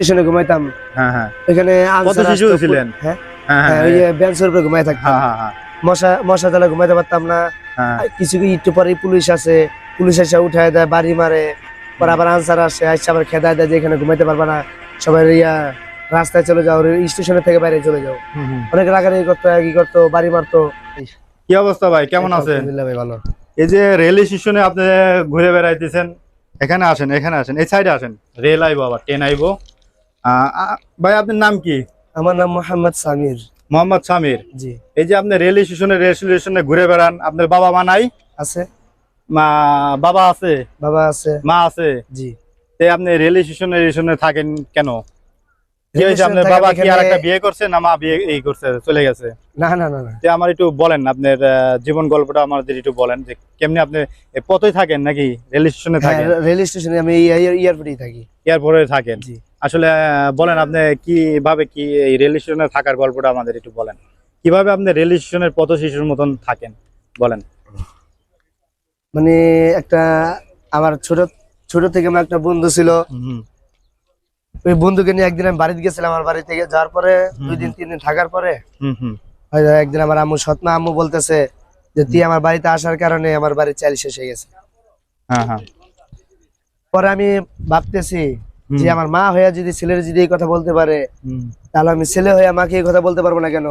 স্টেশনে ঘুমাইতাম। হ্যাঁ হ্যাঁ। এখানে কত শিশু ছিলেন? হ্যাঁ? হ্যাঁ হ্যাঁ ওই বেঞ্চের উপরে ঘুমাই থাকতাম। হ্যাঁ হ্যাঁ মশা মশা ঘুমাইতে পারতাম না। হ্যাঁ। কিছু কিছু একটু পরে পুলিশ আসে। পুলিশ এসে উঠায় দেয় বাড়ি মারে। পরে আবার আনসার আসে আসছে আবার খেদায় দেয় যে এখানে ঘুমাইতে পারবা না। সবাই ইয়া রাস্তায় চলে যাও স্টেশনের থেকে বাইরে চলে যাও। অনেক রাগারাগি করতো কি করতো বাড়ি মারতো। কি অবস্থা ভাই? কেমন আছেন? ভাই ভালো। এই যে রেল স্টেশনে আপনি ঘুরে বেড়াইতেছেন এখানে আসেন এখানে আসেন। এই সাইডে আসেন। রেল আইবো আবার ট্রেন আইবো। ভাই আপনার নাম কি? আমার নাম মোহাম্মদ সামির। মোহাম্মদ সামির। জি। এই যে আপনি রেল স্টেশনে রেল স্টেশনে ঘুরে বেড়ান আপনার বাবা মা নাই? আছে। মা বাবা আছে? বাবা আছে। মা আছে? জি। তে আপনি রেল স্টেশনে স্টেশনে থাকেন কেন? কি হয়েছে? আপনার বাবা কি আর একটা বিয়ে করছে না মা বিয়ে এই করছে চলে গেছে? না না না না। আমার একটু বলেন আপনার জীবন গল্পটা আমাদের একটু বলেন যে কেমনি আপনি পথে থাকেন নাকি রেল স্টেশনে হ্যাঁ, থাকেন? রেল স্টেশনে আমি এয়ারপোর্টেই থাকি। এয়ারপোর্টে থাকেন। জি। আসলে বলেন আপনি কীভাবে কি এই রেল স্টেশনে থাকার গল্পটা আমাদের একটু বলেন। কীভাবে আপনি রেল স্টেশনের পথ শিশুর মতন থাকেন বলেন। মানে একটা আমার ছোট ছোট থেকে আমার একটা বন্ধু ছিল। ওই বন্ধুকে নিয়ে একদিন আমি বাড়িতে গেছিলাম আমার বাড়ি থেকে যাওয়ার পরে দুই দিন তিন দিন থাকার পরে হুম হুম। হয়তো একদিন আমার আম্মু সৎমা আম্মু বলতেছে যে তুই আমার বাড়িতে আসার কারণে আমার বাড়ির চাল শেষ হয়ে গেছে। হ্যাঁ হ্যাঁ। পরে আমি ভাবতেছি। যে আমার মা হইয়া যদি ছেলের যদি এই কথা বলতে পারে তাহলে আমি ছেলে হইয়া মাকে এই কথা বলতে পারব না কেন?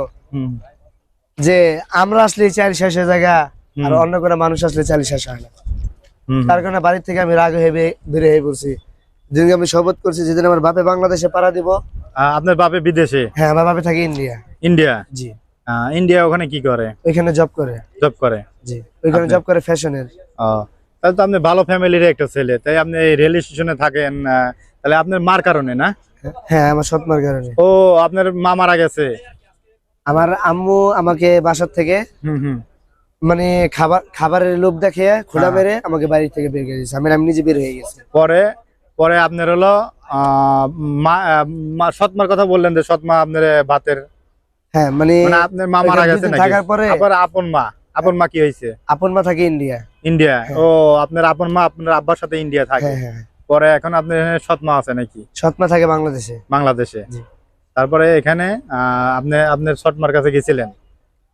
যে আমরা আসলে চাল শেষ হয়ে জায়গা আর অন্য কোনো মানুষ আসলে চাল শেষ হয় না। তার কারণে বাড়ির থেকে আমি রাগ হয়ে বের হয়ে পড়ছি। যেদিন আমি শপথ করছি যেদিন আমার বাপে বাংলাদেশে পাড়া দিব। আপনার বাপে বিদেশে? হ্যাঁ আমার বাপে থাকে ইন্ডিয়া। ইন্ডিয়া? জি। ইন্ডিয়া ওখানে কি করে? ওইখানে জব করে। জব করে? জি ওইখানে জব করে ফ্যাশনের ও, তাহলে তো আপনি ভালো ফ্যামিলির একটা ছেলে তাই আপনি এই রেল স্টেশনে থাকেন তাহলে আপনার মার কারণে না? হ্যাঁ আমার সৎমার কারণে। ও আপনার মা মারা গেছে? আমার আম্মু আমাকে বাসার থেকে মানে খাবার খাবারের লোভ দেখে খোলা হ্যাঁ। মেরে আমাকে বাড়ি থেকে বের করে দিয়েছে। আমি আমি নিজে বের হয়ে গেছি। পরে পরে আপনার হলো মা সৎমার কথা বললেন যে সৎমা আপনার ভাতের হ্যাঁ মানে মানে আপনার মা মারা গেছে থাকার পরে আবার আপন মা আপন মা কি হয়েছে? আপন মা থাকে ইন্ডিয়া। ইন্ডিয়া? হ্যাঁ। ও আপনার আপন মা আপনার আব্বার সাথে ইন্ডিয়া থাকে। হ্যাঁ হ্যাঁ পরে এখন আপনার এখানে সৎমা আছে নাকি? সৎমা থাকে বাংলাদেশে। বাংলাদেশে। তারপরে এখানে আপনি আপনার সৎমার কাছে গেছিলেন?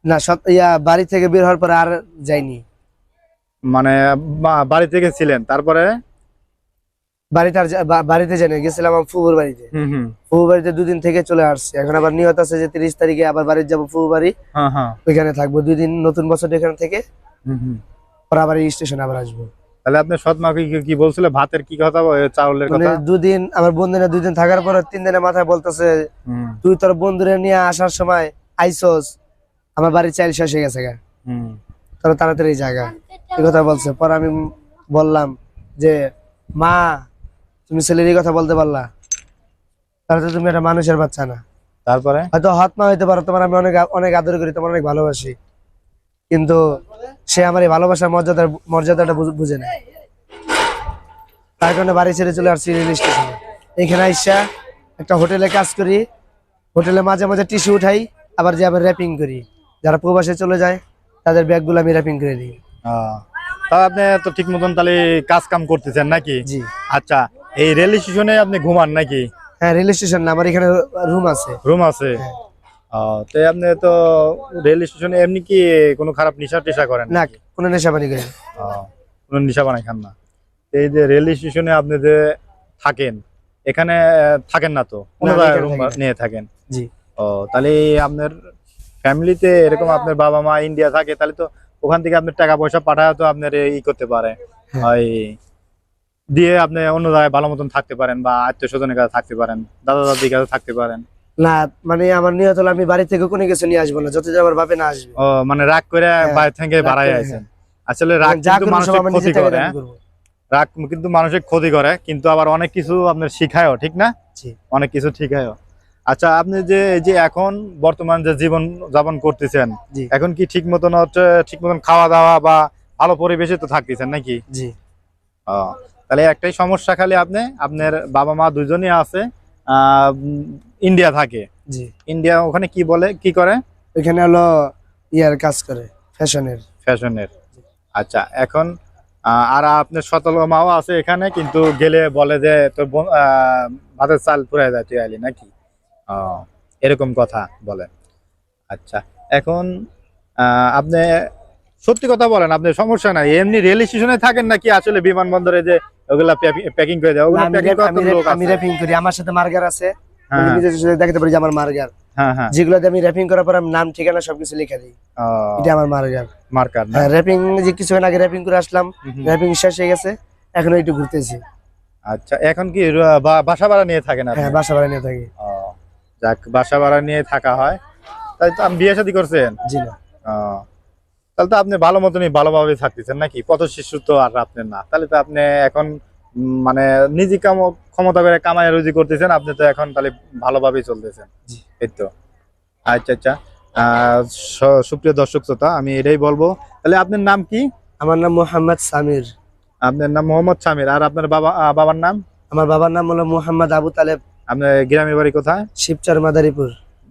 না সৎ ইয়া বাড়ি থেকে বের হওয়ার পরে আর যাইনি। মানে বাড়ি থেকে ছিলেন তারপরে? বাড়িতে বাড়িতে জানি গেছিলাম আমার ফুবুর বাড়িতে। হুম হুম। ফুবু বাড়িতে দুদিন থেকে চলে আসছে। এখন আবার নিয়ত আছে যে তিরিশ তারিখে আবার বাড়িতে যাব ফুবু বাড়ি। হ্যাঁ হ্যাঁ। ওইখানে থাকব। দুই দিন নতুন বছর এখানে থেকে। পর আবার এই স্টেশনে আবার আসব। তাহলে আপনার সৎমা কি কি বলছিল? ভাতের কি কথা চাউলের মানে কথা? দুদিন আমার বন্ধুরা দুদিন থাকার পর তিন দিনের মাথায় বলতেছে তুই তোর বন্ধুরে নিয়ে আসার সময় আইসোস আমার বাড়ির চাইল শেষ হয়ে গেছে গা। হুম। তোর তাড়াতাড়ি জায়গা এই কথা বলছে। পর আমি বললাম যে মা তুমি ছেলের এই কথা বলতে পারলা? তাহলে তো তুমি একটা মানুষের বাচ্চা না। তারপরে? হয়তো হাত মা হইতে পারো তোমার আমি অনেক অনেক আদর করি তোমার অনেক ভালোবাসি। কিন্তু সে আমার এই ভালোবাসার মর্যাদা মর্যাদাটা বুঝে না তার কারণে বাড়ি ছেড়ে চলে আসছি রেল স্টেশনে। এখানে আইসা একটা হোটেলে কাজ করি। হোটেলে মাঝে মাঝে টিস্যু উঠাই আবার যে আবার র্যাপিং করি। যারা প্রবাসে চলে যায় তাদের ব্যাগগুলো আমি র্যাপিং করে দিই। তা আপনি তো ঠিক মতন তাহলে কাজ কাম করতেছেন নাকি? জি। আচ্ছা এই রেল স্টেশনে আপনি ঘুমান নাকি? হ্যাঁ রেল স্টেশন না আমার এখানে রুম আছে। রুম আছে। হ্যাঁ। তো আপনি তো রেল স্টেশনে এমনি কি কোনো খারাপ নেশা টেশা করেন না? কোনো নেশা পানি করি না। আহ, কোনো নেশা বানাই খান না এই যে রেল স্টেশনে আপনি যে থাকেন এখানে থাকেন না তো। নিয়ে থাকেন জি ও তাহলে আপনার ফ্যামিলিতে এরকম আপনার বাবা মা ইন্ডিয়া থাকে তাহলে তো ওখান থেকে আপনার টাকা পয়সা পাঠায় তো আপনার ই করতে পারে হ্যাঁ। ওই দিয়ে আপনি অন্য জায়গায় ভালো মতন থাকতে পারেন বা আত্মীয় স্বজনের কাছে থাকতে পারেন দাদা দাদির কাছে থাকতে পারেন না মানে আমার নিয়ত হলো আমি বাড়ি থেকে কোনো কিছু নিয়ে আসব না যতদিন আমার বাপে না আসবে। ও মানে রাগ করে হ্যাঁ, বাইরে থেকে বাড়াই আছেন আসলে রাগ কিন্তু মানুষের ক্ষতি করে হ্যাঁ? রাগ কিন্তু মানুষের ক্ষতি করে কিন্তু আবার অনেক কিছু আপনার শিখায়ও ঠিক না? অনেক কিছু শিখায়ও। আচ্ছা আপনি যে এই যে এখন বর্তমান যে জীবন যাপন করতেছেন এখন কি ঠিক মতন হচ্ছে ঠিক মতন খাওয়া দাওয়া বা ভালো পরিবেশে তো থাকতেছেন নাকি? জি। ও, তাহলে একটাই সমস্যা খালি আপনি আপনার বাবা মা দুজনই আছে আহ, ইন্ডিয়া থাকে। জি। ইন্ডিয়া ওখানে কি বলে? কি করে? এখানে হলো ইয়ার কাজ করে ফ্যাশনের। ফ্যাশনের। আচ্ছা এখন আর আপনার সতল মাও আছে এখানে কিন্তু গেলে বলে যে তোর ভাতের চাল পুরাই যায় তুই আইলি নাকি? এরকম কথা বলে। আচ্ছা এখন আপনি সত্যি কথা বলেন আপনি সমস্যা নাই। এমনি রেল স্টেশনে থাকেন নাকি আসলে বিমানবন্দরে যে ওগুলা প্যাকিং করে দেয়? ওগুলা প্যাকিং করি আমার সাথে মার্গার আছে। হ্যাঁ, হ্যাঁ, দেখতে পারি যে আমার মার্গার হ্যাঁ হ্যাঁ। আমি র্যাপিং করার পর আমি নাম ঠিকানা সবকিছু লিখে দিই। এটা আমার মার্গার মার্কার হ্যাঁ র্যাপিং যে কিছুক্ষণ আগে র্যাপিং করে আসলাম হুম, হুম। র্যাপিং শেষ হয়ে গেছে এখন একটু ঘুরতেছি। আচ্ছা এখন কি বাসা ভাড়া নিয়ে থাকেন হ্যাঁ বাসা ভাড়া নিয়ে থাকি। যাক বাসা ভাড়া নিয়ে থাকা হয়। তাই তো বিয়ে শাদী করছেন? জি না। তাহলে তো আপনি ভালো মতনই ভালোভাবে থাকতেছেন নাকি? পথ শিশু তো আর আপনার না। তাহলে তো আপনি এখন মানে নিজে কাম ক্ষমতা করে কামাই রুজি করতেছেন আপনি তো এখন তাহলে ভালোভাবেই চলতেছেন। এই তো। আচ্ছা আচ্ছা। সুপ্রিয় দর্শক শ্রোতা আমি এটাই বলব। তাহলে আপনার নাম কি? আমার নাম মোহাম্মদ সামির। আপনার নাম মোহাম্মদ সামির। আর আপনার বাবা বাবার নাম? আমার বাবার নাম হলো মোহাম্মদ আবু তালেব। আপনার গ্রামের বাড়ি কোথায়? শিবচর মাদারীপুর।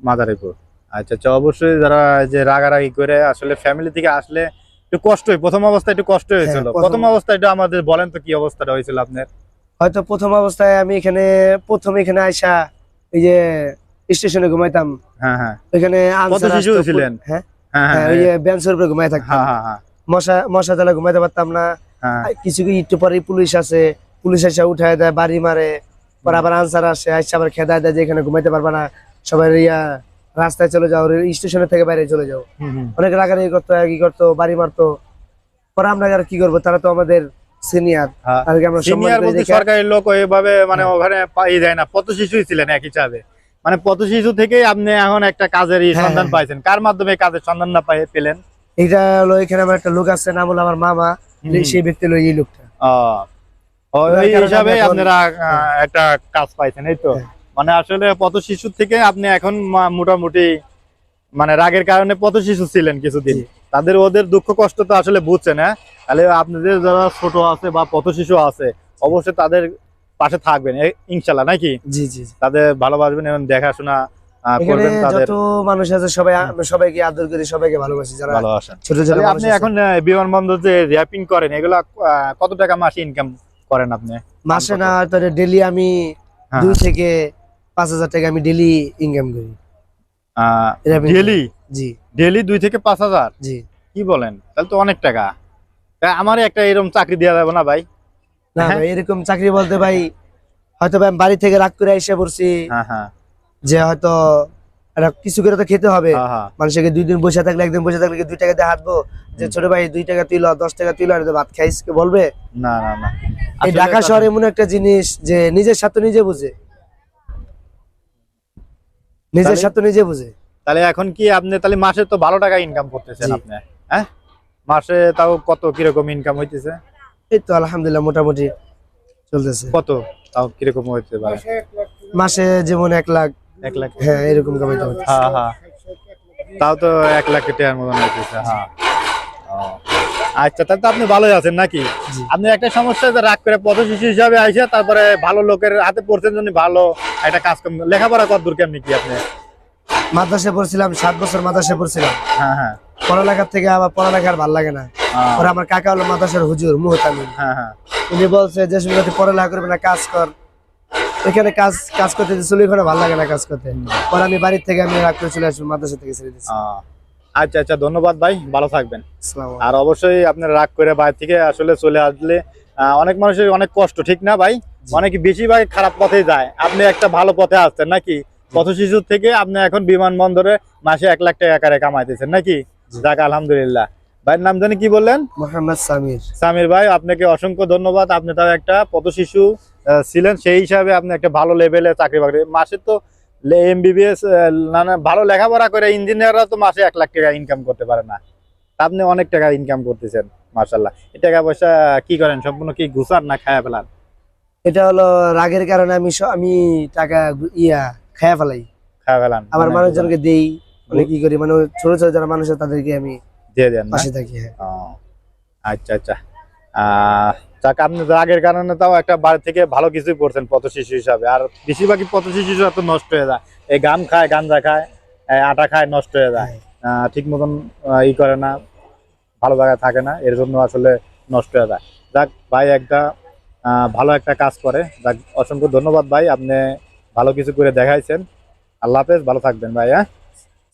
মাদারীপুর। আচ্ছা আচ্ছা। অবশ্যই যারা যে রাগারাগি করে আসলে ফ্যামিলি থেকে আসলে একটু কষ্ট হয় প্রথম অবস্থায় একটু কষ্ট হয়েছিল। প্রথম- অবস্থায় একটু আমাদের বলেন তো কি অবস্থাটা হয়েছিল আপনার? হয়তো প্রথম অবস্থায় আমি এখানে প্রথম এখানে আইসা এই যে স্টেশনে ঘুমাইতাম। হ্যাঁ হ্যাঁ। ছিলেন? হ্যাঁ? হ্যাঁ হ্যাঁ হ্যাঁ ওই যে বেঞ্চের উপরে ঘুমাই থাকতাম। হ্যাঁ হ্যাঁ হ্যাঁ। মশা মশা তালা ঘুমাইতে পারতাম না। হ্যাঁ। কিছু কিছু একটু পরে পুলিশ আসে। পুলিশ এসে উঠায় দেয় বাড়ি মারে। পরে আবার আনসার আসে আসছে আবার খেদায় দেয় যে এখানে ঘুমাইতে পারবা না। সবাই ইয়া রাস্তায় চলে যাও স্টেশনের থেকে বাইরে চলে যাও। অনেক রাগারাগি করতো কি করতো বাড়ি মারতো। পরে আমরা আর কি করব? তারা তো আমাদের সিনিয়র হ্যাঁ। তাদেরকে আমরা সিনিয়র বলতে দেখে- সরকারি লোক ওইভাবে মানে ওখানে পাই যায় না। পথ শিশুই ছিলেন এক হিসাবে মানে শিশু আপনি এখন একটা কাজের হ্যাঁ, সন্ধান হ্যাঁ। পাইছেন। কার মাধ্যমে কাজের সন্ধান না পাই পেলেন? এটা হলো এখানে আমার একটা লোক আছে নাম হলো আমার মামা। হুম। সেই ব্যক্তি হলো এই লোকটা। ও, ও, এবার এই কারণ হিসাবে আপনারা একটা কাজ পাইছেন এই তো। হ্যাঁ। মানে আসলে পথ শিশু থেকে আপনি এখন মোটামুটি মানে রাগের কারণে পথ শিশু ছিলেন কিছুদিন। তাদের ওদের দুঃখ কষ্ট তো আসলে বুঝছেন হ্যাঁ তাহলে আপনাদের যারা ছোট আছে বা পথ শিশু আছে অবশ্যই তাদের পাশে থাকবেন ইনশাল্লাহ নাকি? জি জি। তাদের ভালোবাসবেন এবং দেখাশোনা করবেন তাদের। যত মানুষ আছে সবাই সবাইকে আদর করি সবাইকে ভালোবাসি যারা ছোট ছোট আপনি এখন বিমানবন্দর যে র্যাপিং করেন এগুলা কত টাকা মাসে ইনকাম করেন আপনি? মাসে না তাহলে ডেলি আমি হ্যাঁ। দুই থেকে পাঁচ হাজার টাকা আমি ডেলি ইনকাম করি। ডেলি জি। ডেলি দুই থেকে পাঁচ হাজার? জি। কি বলেন? তাহলে তো অনেক টাকা। আমার একটা এরকম চাকরি দেওয়া যাবে না ভাই? না হ্যাঁ। ভাই এরকম চাকরি বলতে ভাই হয়তো ভাই বাড়ি থেকে রাগ করে এসে পড়ছি হ্যাঁ হ্যাঁ। যে হয়তো কিছু করে তো খেতে হবে। মানুষকে দুই দিন বসে থাকলে একদিন বসে থাকলে দুই টাকা দিয়ে হাঁটবো? যে ছোট ভাই দুই টাকা তুই দশ টাকা তুই ভাত খাইস কে বলবে? না না না। এই ঢাকা শহর এমন একটা জিনিস যে নিজের স্বার্থ নিজে বুঝে। নিজের সাথে নিজে বুঝে। তাহলে এখন কি আপনি তাহলে মাসে তো ভালো টাকা ইনকাম করতেছেন আপনি হ্যাঁ? মাসে তাও কত কীরকম ইনকাম হইতেছে? এই তো আলহামদুলিল্লাহ মোটামুটি চলতেছে। কত? তাও কীরকম হইতে পারে? মাসে যেমন এক লাখ। এক লাখ। হ্যাঁ এরকম কামাইতে হ্যাঁ হ্যাঁ। তাও তো এক লাখ টাকার মতন হইতেছে হ্যাঁ। আচ্ছা তাহলে তো আপনি ভালোই আছেন নাকি? আপনি একটা সমস্যা যে রাগ করে পথ শিশু হিসাবে আইসে তারপরে ভালো লোকের হাতে পড়ছেন জন্য ভালো একটা কাজ কম লেখাপড়া কত দূর কেমনি কি আপনি? মাদ্রাসায় পড়ছিলাম সাত বছর মাদ্রাসায় পড়ছিলাম। হ্যাঁ হ্যাঁ। পড়ালেখার থেকে আবার পড়ালেখার ভালো লাগে না। পরে আমার কাকা হলো মাদ্রাসার হুজুর মুহতামিন হ্যাঁ হ্যাঁ। উনি বলছে যে সময় পড়ালেখা করবে না কাজ কর। এখানে কাজ কাজ করতে দিয়েছিল এখানে ভালো লাগে না কাজ করতে। পরে আমি বাড়ির থেকে আমি রাগ করে চলে আসব মাদ্রাসা থেকে ছেড়ে দিচ্ছি আচ্ছা আচ্ছা ধন্যবাদ ভাই ভালো থাকবেন। আর অবশ্যই আপনার রাগ করে বাইরে থেকে আসলে চলে আসলে অনেক মানুষের অনেক কষ্ট ঠিক না ভাই? অনেক বেশিরভাগ খারাপ পথে যায়। আপনি একটা ভালো পথে আসছেন নাকি? পথ শিশু থেকে আপনি এখন বিমানবন্দরে মাসে এক লাখ টাকা করে কামাইতেছেন নাকি? যাক আলহামদুলিল্লাহ। ভাইয়ের নাম জানি কি বললেন? মোহাম্মদ সামির। সামির ভাই আপনাকে অসংখ্য ধন্যবাদ। আপনি তার একটা পথ শিশু ছিলেন সেই হিসাবে আপনি একটা ভালো লেভেলে চাকরি বাকরি মাসে তো এমবিবিএস নানা ভালো লেখাপড়া করে ইঞ্জিনিয়াররা তো মাসে এক লাখ টাকা ইনকাম করতে পারে না। আপনি অনেক টাকা ইনকাম করতেছেন মার্শাল্লাহ এই টাকা পয়সা কি করেন? সম্পূর্ণ কি ঘুষার না খায়া ফেলান? এটা হলো রাগের কারণে আমি আমি টাকা ইয়া খায়া ফেলাই। খায়া ফেলান। মানে মানুষজনকে দেই অনেক কি করি? মানে ছোট ছোট যারা মানুষ তাদেরকে আমি দিয়ে দেন পাশে থাকি হ্যাঁ। আচ্ছা আচ্ছা। আহ যাক আপনি রাগের কারণে তাও একটা বাড়ি থেকে ভালো কিছুই করছেন পথ শিশু হিসাবে। আর বেশিরভাগই পথ শিশু তো নষ্ট হয়ে যায়। এই গাম খায় গাঞ্জা খায় আটা খায় নষ্ট হয়ে যায়। আহ, ঠিক মতন ই করে না ভালো জায়গায় থাকে না এর জন্য আসলে নষ্ট হয়ে যায়। যাক ভাই একটা ভালো একটা কাজ করে। যাক অসংখ্য ধন্যবাদ ভাই আপনি ভালো কিছু করে দেখাইছেন। আল্লাহ হাফেজ ভালো থাকবেন ভাই হ্যাঁ?